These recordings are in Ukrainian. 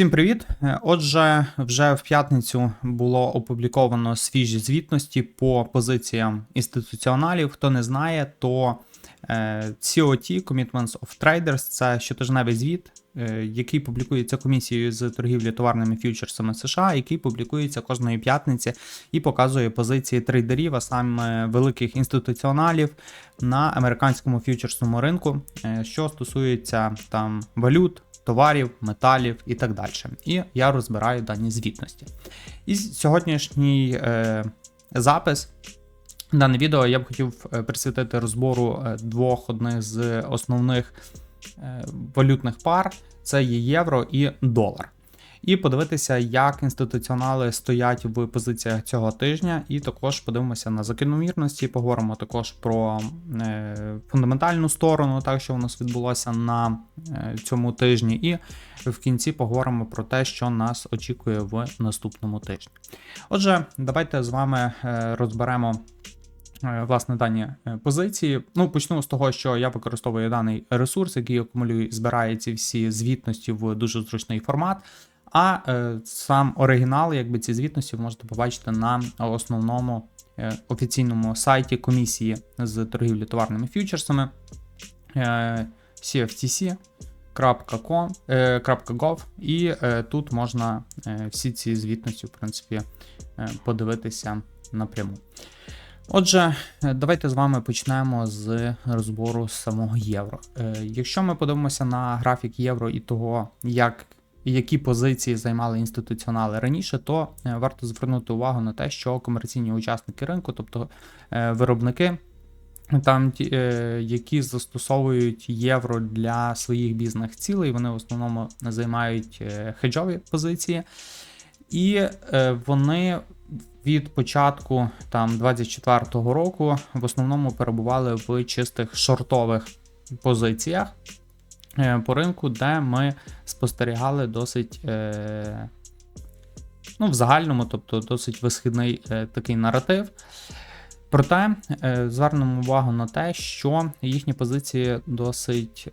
Всім привіт! Е, Отже, вже в п'ятницю було опубліковано свіжі звітності по позиціям інституціоналів. Хто не знає, то е, COT Commitments of Traders це щотижневий звіт, е, який публікується комісією з торгівлі товарними фьючерсами США, який публікується кожної п'ятниці і показує позиції трейдерів, а саме великих інституціоналів на американському фьючерсному ринку, що стосується там валют товарів, металів і так далі. І я розбираю дані звітності. І сьогоднішній е, запис. Дане відео я б хотів е, присвятити розбору е, двох одних з основних е, валютних пар: це є євро і долар і подивитися, як інституціонали стоять в позиціях цього тижня, і також подивимося на закономірності. Поговоримо також про е, фундаментальну сторону, так що у нас відбулося на е, цьому тижні, і в кінці поговоримо про те, що нас очікує в наступному тижні. Отже, давайте з вами е, розберемо. Власне, дані позиції. Ну, почну з того, що я використовую даний ресурс, який акумулює збирає ці всі звітності в дуже зручний формат. А е, сам оригінал, якби ці звітності, ви можете побачити на основному е, офіційному сайті комісії з торгівлі товарними фьючерсами е, cftc.com.gov і е, тут можна е, всі ці звітності, в принципі, е, подивитися напряму. Отже, е, давайте з вами почнемо з розбору самого євро. Е, якщо ми подивимося на графік євро і того, як які позиції займали інституціонали раніше, то е, варто звернути увагу на те, що комерційні учасники ринку, тобто е, виробники, там е, які застосовують євро для своїх бізнес цілей, вони в основному займають хеджові позиції, і вони від початку там 24-го року в основному перебували в чистих шортових позиціях. Е, по ринку, де ми спостерігали досить, е, ну, в загальному, тобто досить висхідний е, такий наратив. Проте звернемо увагу на те, що їхні позиції досить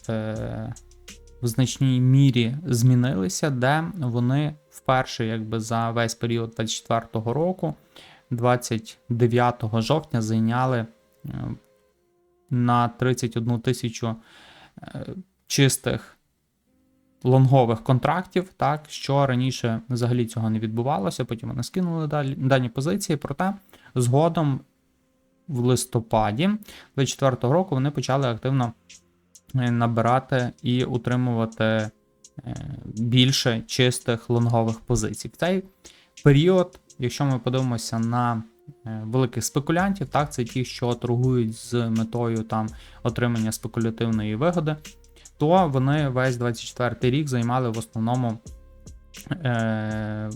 в значній мірі змінилися, де вони вперше, якби за весь період 24-го року, 29 жовтня, зайняли на 31 тисячу чистих лонгових контрактів, так, що раніше взагалі цього не відбувалося, потім вони скинули далі, дані позиції, проте згодом в листопаді 2024 року вони почали активно е, набирати і утримувати е, більше чистих лонгових позицій. В цей період, якщо ми подивимося на е, великих спекулянтів, так, це ті, що торгують з метою там отримання спекулятивної вигоди, то вони весь 24 рік займали в основному е,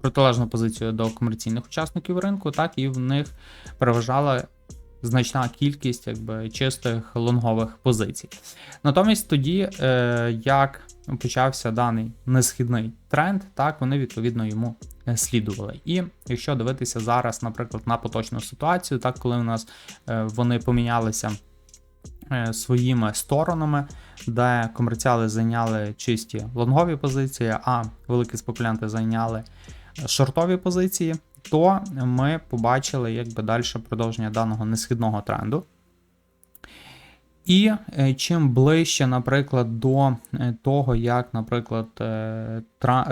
протилежну позицію до комерційних учасників ринку, так і в них переважала значна кількість якби, чистих лонгових позицій. Натомість тоді, е, як почався даний несхідний тренд, так вони відповідно йому е, слідували. І якщо дивитися зараз, наприклад, на поточну ситуацію, так коли у нас е, вони помінялися. Е, своїми сторонами, де комерціали зайняли чисті лонгові позиції, а великі спекулянти зайняли шортові позиції, то ми побачили якби далі продовження даного несхідного тренду. І е, чим ближче, наприклад, до е, того, як, наприклад,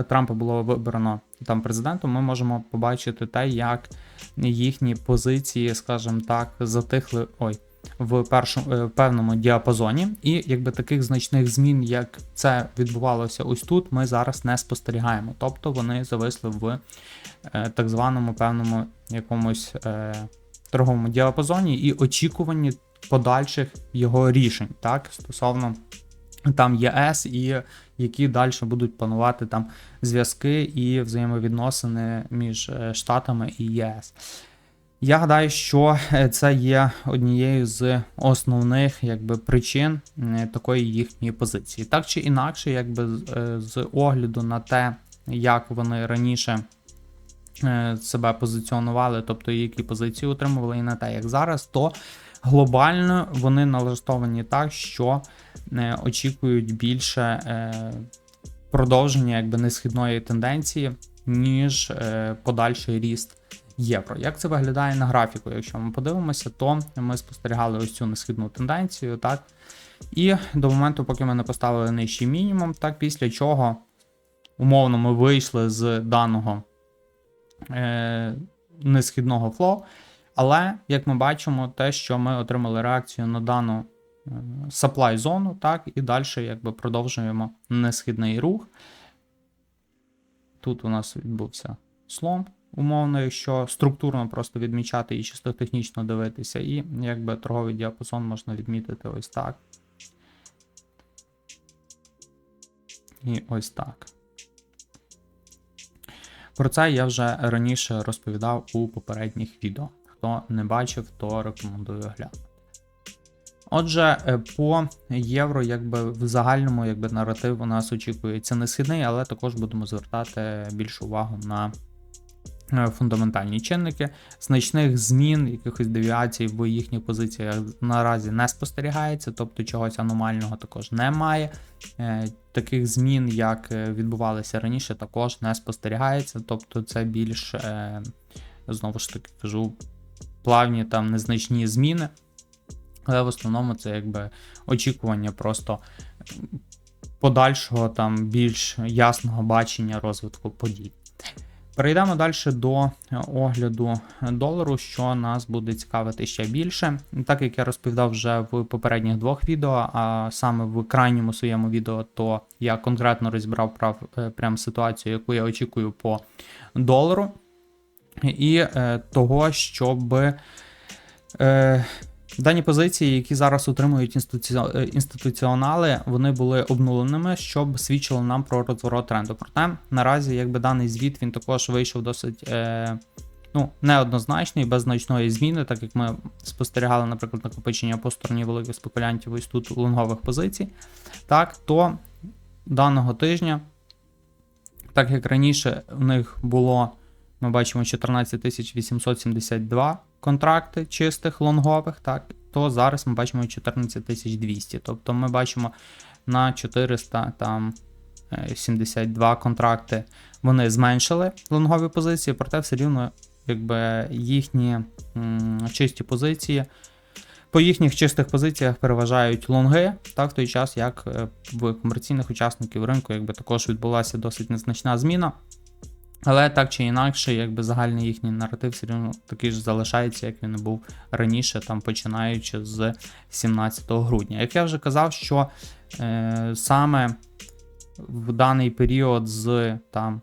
Трампа було вибрано там президентом, ми можемо побачити те, як їхні позиції, скажімо так, затихли. Ой, в першому е, певному діапазоні, і якби таких значних змін, як це відбувалося ось тут, ми зараз не спостерігаємо. Тобто вони зависли в е, так званому певному якомусь е, торговому діапазоні і очікуванні подальших його рішень, так, стосовно. Там ЄС і які далі будуть панувати там зв'язки і взаємовідносини між Штатами і ЄС. Я гадаю, що е, це є однією з основних якби, причин е, такої їхньої позиції. Так чи інакше, якби е, з огляду на те, як вони раніше себе позиціонували, тобто які позиції утримували, і на те, як зараз, то глобально вони налаштовані так, що очікують більше продовження якби несхідної тенденції, ніж е, подальший ріст євро. Як це виглядає на графіку? Якщо ми подивимося, то ми спостерігали ось цю несхідну тенденцію, так. І до моменту, поки ми не поставили нижчий мінімум, так після чого умовно ми вийшли з даного е, несхідного флоу. Але, як ми бачимо, те, що ми отримали реакцію на дану е, supply зону, так, і далі якби продовжуємо несхідний рух. Тут у нас відбувся слом, умовно, якщо структурно просто відмічати і чисто технічно дивитися, і якби торговий діапазон можна відмітити ось так. І ось так. Про це я вже раніше розповідав у попередніх відео. Хто не бачив, то рекомендую глянути. Отже, е, по євро, якби в загальному якби наратив у нас очікується не східний, але також будемо звертати більшу увагу на фундаментальні чинники. Значних змін, якихось девіацій в їхніх позиціях наразі не спостерігається, тобто чогось аномального також немає. Е, таких змін, як відбувалися раніше, також не спостерігається. Тобто, це більш знову ж таки кажу плавні там незначні зміни. Але в основному це якби очікування просто подальшого там більш ясного бачення розвитку подій. Перейдемо далі до огляду долару, що нас буде цікавити ще більше. Так як я розповідав вже в попередніх двох відео, а саме в крайньому своєму відео, то я конкретно розібрав прав, е, прям ситуацію, яку я очікую по долару і е, того, щоб е, дані позиції, які зараз утримують інституці... інституціонали, вони були обнуленими, щоб свідчило нам про розворот тренду. Проте наразі, якби даний звіт він також вийшов досить. Е, Ну, неоднозначний, без значної зміни, так як ми спостерігали, наприклад, накопичення по стороні великих спекулянтів ось тут лонгових позицій, так, то даного тижня, так як раніше в них було ми бачимо 14 872 контракти чистих лонгових, так, то зараз ми бачимо 14 200. Тобто ми бачимо на 472 е, контракти вони зменшили лонгові позиції, проте все рівно якби їхні м, чисті позиції. По їхніх чистих позиціях переважають лонги, так в той час, як е, в комерційних учасників ринку якби також відбулася досить незначна зміна. Але так чи інакше, якби загальний їхній наратив все одно такий ж залишається, як він і був раніше, там починаючи з 17 грудня. Як я вже казав, що е, саме в даний період з там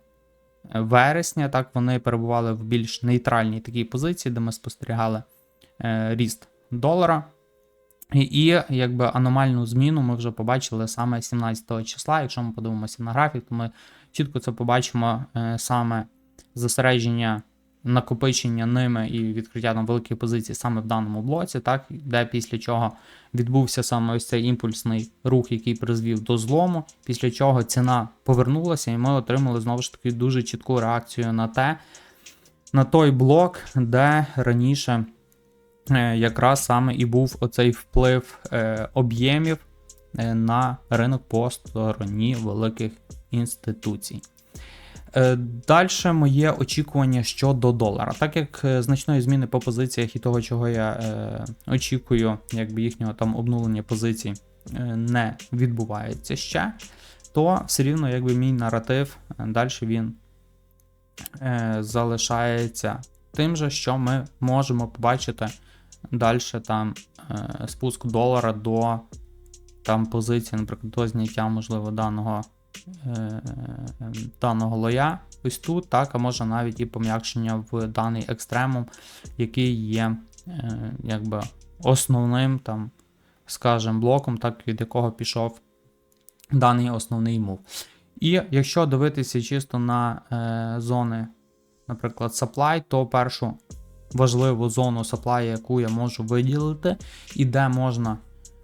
вересня, так вони перебували в більш нейтральній такій позиції, де ми спостерігали е, ріст долара. І, і якби аномальну зміну ми вже побачили саме 17 числа. Якщо ми подивимося на графік, то ми чітко це побачимо е, саме зосередження накопичення ними і відкриття там великих позицій саме в даному блоці, так, де після чого відбувся саме ось цей імпульсний рух, який призвів до злому, після чого ціна повернулася, і ми отримали знову ж таки дуже чітку реакцію на те, на той блок, де раніше. Е, якраз саме і був оцей вплив е, об'ємів на ринок по стороні великих інституцій. Е, Далі моє очікування щодо долара. Так як е, значної зміни по позиціях і того, чого я е, очікую, якби їхнього там обнулення позицій е, не відбувається ще, то все рівно якби мій наратив е, далі він е, залишається тим же, що ми можемо побачити далі там е, спуск долара до там позиції, наприклад, до зняття, можливо, даного даного лоя. Ось тут, так, а може навіть і пом'якшення в даний екстремум, який є е, якби основним, там, скажімо, блоком, так, від якого пішов даний основний мув. І якщо дивитися чисто на е, зони, наприклад, supply, то першу важливу зону supply, яку я можу виділити, і де можна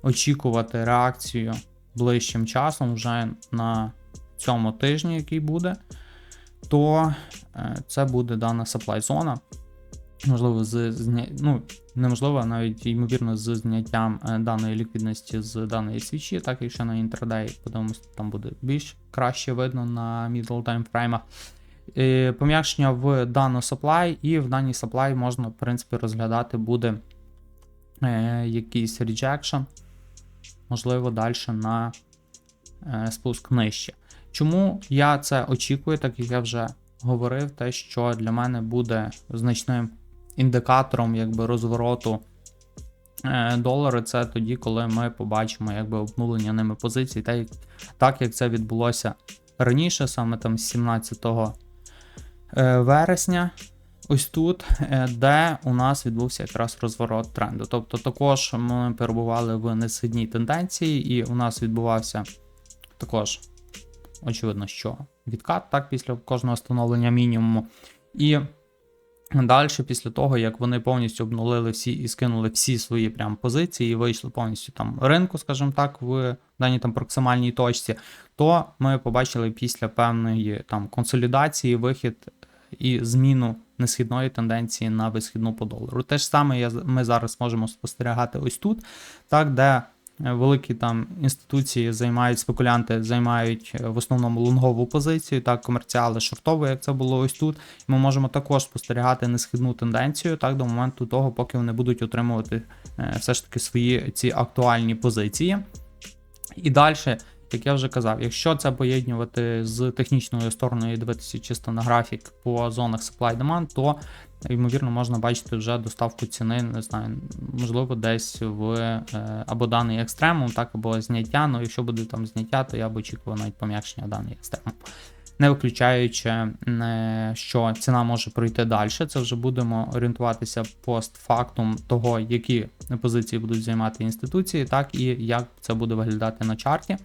очікувати реакцію ближчим часом вже на цьому тижні, який буде, то е, це буде дана supply зона. можливо, з зня... ну, неможливо, навіть ймовірно, з зняттям е, даної ліквідності з даної свічі, так якщо на інтердей подивимося, там буде більш краще видно на middle. Е, Пом'якшення в дану supply, і в даній supply можна, в принципі, розглядати буде е, якийсь rejection, можливо, далі на е, спуск нижче. Чому я це очікую, так як я вже говорив, те, що для мене буде значним індикатором якби, розвороту е, долара, це тоді, коли ми побачимо якби, обнулення ними позицій, так, як- так як це відбулося раніше, саме там 17 е, вересня. Ось тут, е, де у нас відбувся якраз розворот тренду. Тобто також ми перебували в несхідній тенденції, і у нас відбувався також, очевидно, що відкат так, після кожного встановлення мінімуму. І далі, після того, як вони повністю обнулили всі і скинули всі свої прям позиції, і вийшли повністю там ринку, скажімо так, в даній там проксимальній точці, то ми побачили після певної там консолідації вихід і зміну несхідної тенденції на висхідну по долару. Те ж саме я, ми зараз можемо спостерігати ось тут, так, де великі там інституції займають спекулянти, займають е, в основному лонгову позицію, так, комерціали шортову, як це було ось тут. Ми можемо також спостерігати несхідну тенденцію так, до моменту того, поки вони будуть отримувати е, все ж таки свої ці актуальні позиції. І далі, як я вже казав, якщо це поєднувати з технічною стороною і дивитися чисто на графік по зонах supply demand, то ймовірно можна бачити вже доставку ціни, не знаю, можливо, десь в е, або даний екстремум, так, або зняття. Ну, якщо буде там зняття, то я б очікував навіть пом'якшення даний екстремум. Не виключаючи, е, що ціна може пройти далі, це вже будемо орієнтуватися постфактум того, які позиції будуть займати інституції, так і як це буде виглядати на чарті.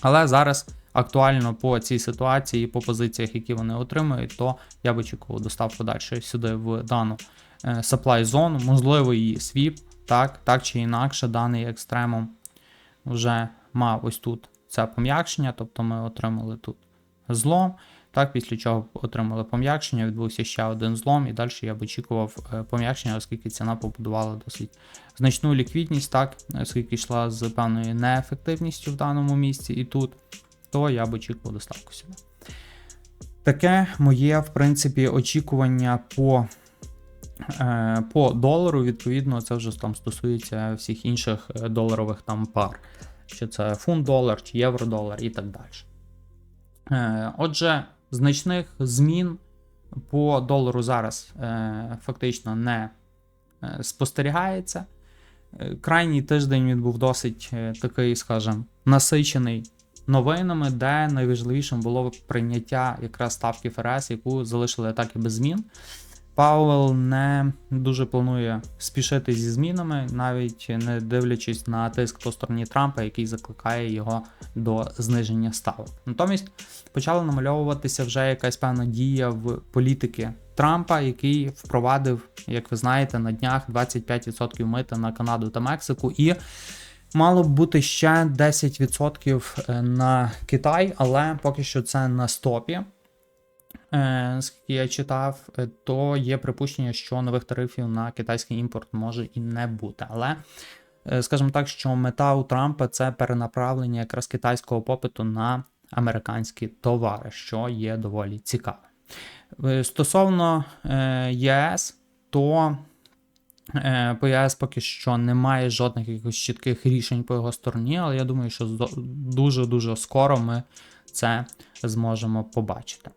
Але зараз актуально по цій ситуації, по позиціях, які вони отримують, то я б очікував доставку далі сюди в дану е, supply зону, можливо, її свіп, так, так чи інакше, даний екстремум вже мав ось тут це пом'якшення, тобто ми отримали тут злом. Так, після чого отримали пом'якшення, відбувся ще один злом, і далі я б очікував е, пом'якшення, оскільки ціна побудувала досить значну ліквідність, так, оскільки йшла з певною неефективністю в даному місці і тут, то я б очікував доставку сюди. Таке моє, в принципі, очікування по, е, по долару. Відповідно, це вже там стосується всіх інших е, доларових там пар. Чи це фунт долар, чи євро-долар і так далі. Отже, значних змін по долару зараз е, фактично не е, спостерігається. Е, Крайній тиждень він був досить е, такий, скажімо, насичений новинами, де найважливішим було прийняття якраз ставки ФРС, яку залишили так і без змін. Пауел не дуже планує спішити зі змінами, навіть не дивлячись на тиск по стороні Трампа, який закликає його до зниження ставок. Натомість почала намальовуватися вже якась певна дія в політики Трампа, який впровадив, як ви знаєте, на днях 25% мита на Канаду та Мексику, і мало б бути ще 10% на Китай, але поки що це на стопі. Е, Скільки я читав, е, то є припущення, що нових тарифів на китайський імпорт може і не бути. Але е, скажімо так, що мета у Трампа це перенаправлення якраз китайського попиту на американські товари, що є доволі цікавим. Е, Стосовно ЄС, то по ЄС поки що немає жодних якихось чітких рішень по його стороні, але я думаю, що дуже-дуже скоро ми це зможемо побачити.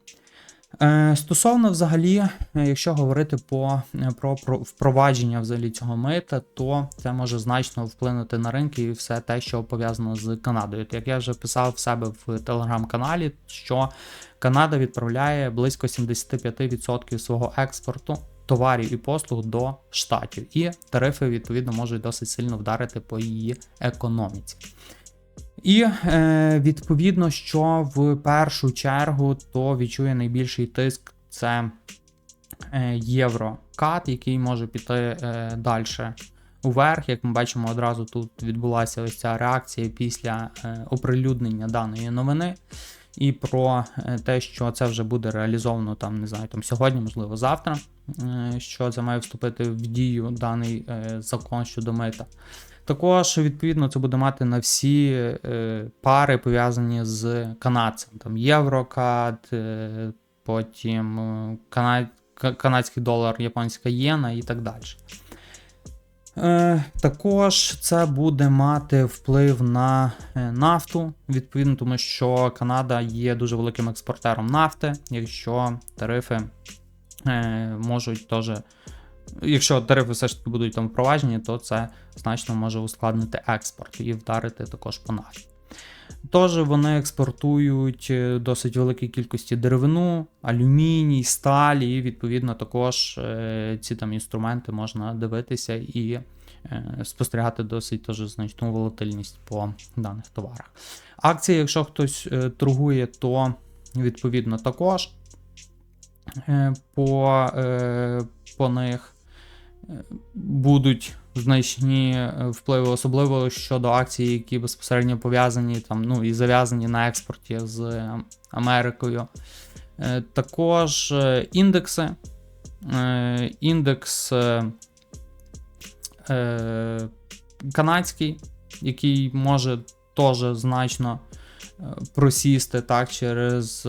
Е, Стосовно взагалі, е, якщо говорити по, е, про, про впровадження взагалі цього мита, то це може значно вплинути на ринки і все те, що пов'язано з Канадою. Як я вже писав в себе в телеграм-каналі, що Канада відправляє близько 75% свого експорту товарів і послуг до штатів, і тарифи відповідно можуть досить сильно вдарити по її економіці. І е, відповідно, що в першу чергу то відчує найбільший тиск це е, єврокат, який може піти е, далі уверх. Як ми бачимо, одразу тут відбулася ось ця реакція після оприлюднення даної новини. і про те, що це вже буде реалізовано там, не знаю, там сьогодні, можливо, завтра, що це має вступити в дію даний закон щодо мита. Також, відповідно, це буде мати на всі е, пари пов'язані з канадцем. Там Єврокад, е, потім е, кана... канадський долар, японська єна і так далі. Е, також це буде мати вплив на е, нафту, відповідно, тому що Канада є дуже великим експортером нафти, якщо тарифи е, можуть теж. Якщо тарифи все ж таки будуть там впроваджені, то це значно може ускладнити експорт і вдарити також по нафті. Тож вони експортують е, досить великій кількості деревину, алюміній, сталі, і відповідно також е, ці там інструменти можна дивитися і е, спостерігати досить теж значну волатильність по даних товарах. Акції, якщо хтось торгує, то відповідно також по, по них будуть значні е, впливи, особливо щодо акцій, які безпосередньо пов'язані там, ну, і зав'язані на експорті з Америкою. Е, Також е, індекси. Індекс канадський, який може теж значно просісти так, через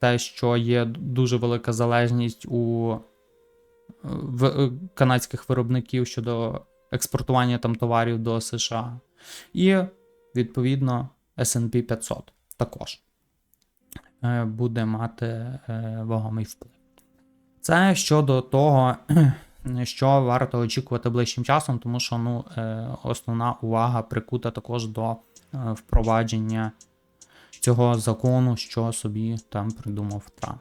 те, що є дуже велика залежність у канадських виробників щодо експортування там товарів до США. І, відповідно, SP 500 також е, буде мати е, вагомий вплив. Це щодо того, що варто очікувати ближчим часом, тому що ну, е, основна увага прикута також до е, впровадження цього закону, що собі там придумав Трамп.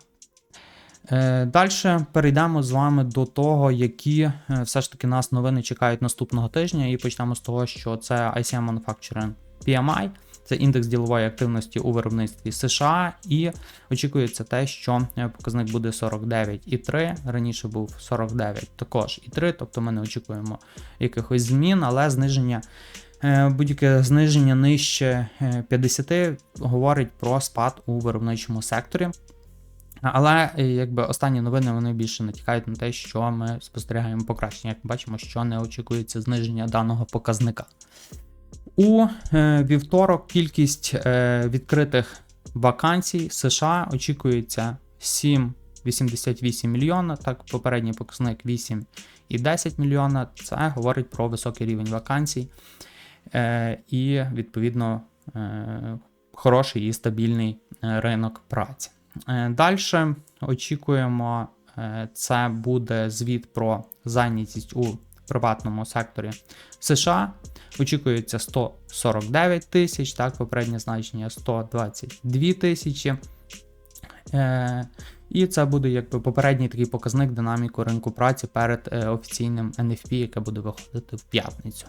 Е, Далі перейдемо з вами до того, які е, все ж таки нас новини чекають наступного тижня, і почнемо з того, що це ICM Manufacturing PMI, це індекс ділової активності у виробництві США, і очікується те, що е, показник буде 49,3, раніше був 49 також і 3, тобто ми не очікуємо якихось змін, але зниження. Будь-яке зниження нижче е, 50 говорить про спад у виробничому секторі. Але е, якби останні новини вони більше натякають на те, що ми спостерігаємо покращення. Як ми бачимо, що не очікується зниження даного показника. У е, вівторок кількість е, відкритих вакансій США очікується 7,88 мільйона. Так, попередній показник 8,10 мільйона. Це говорить про високий рівень вакансій е, і, відповідно, е, хороший і стабільний е, ринок праці. Далі очікуємо, е, це буде звіт про зайнятість у приватному секторі США. Очікується 149 тисяч, так, попереднє значення 122 тисячі. Е, І це буде якби попередній такий показник динаміку ринку праці перед е, офіційним NFP, яке буде виходити в п'ятницю.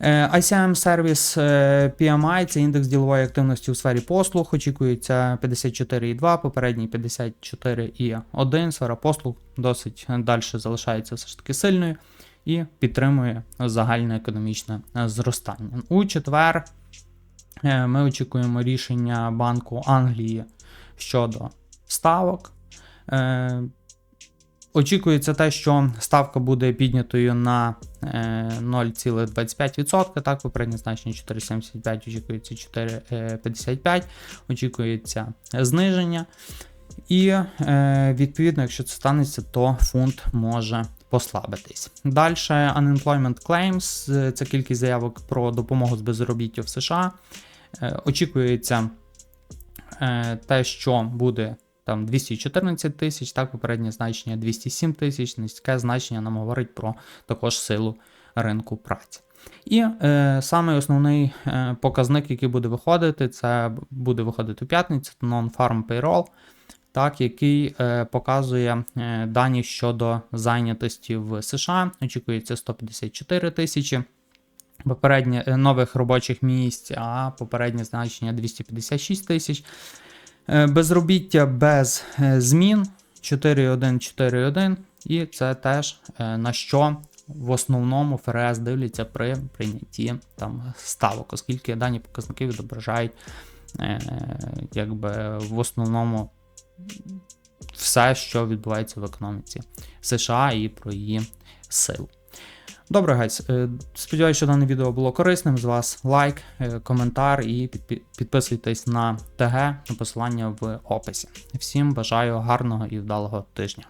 Е, ICM сервіс е, PMI це індекс ділової активності у сфері послуг. Очікується 54,2, попередній 54,1. Сфера послуг досить далі залишається все ж таки сильною і підтримує загальне економічне зростання. У четвер е, ми очікуємо рішення Банку Англії щодо ставок. Е, Очікується те, що ставка буде піднятою на е, 0,25%. Так, попереднє значення 4,75, очікується 4,55, очікується зниження. І е, відповідно, якщо це станеться, то фунт може послабитись. Далі Unemployment Claims, е, це кількість заявок про допомогу з безробіття в США. Е, очікується е, те, що буде там 214 тисяч, так, попереднє значення 207 тисяч, низьке значення нам говорить про також силу ринку праці. І е, саме основний е, показник, який буде виходити, це буде виходити у п'ятницю, Non-Farm Payroll, так, який е, показує е, дані щодо зайнятості в США. Очікується 154 тисячі. Е, нових робочих місць, а попереднє значення 256 тисяч. Е, Безробіття без е, змін 4.1.4.1, і це теж е, на що в основному ФРС дивляться при прийнятті там ставок, оскільки дані показники відображають якби в основному все, що відбувається в економіці США і про її силу. Добре, гайс. е, Сподіваюся, що дане відео було корисним. З вас лайк, е, коментар і підписуйтесь на ТГ посилання в описі. Всім бажаю гарного і вдалого тижня.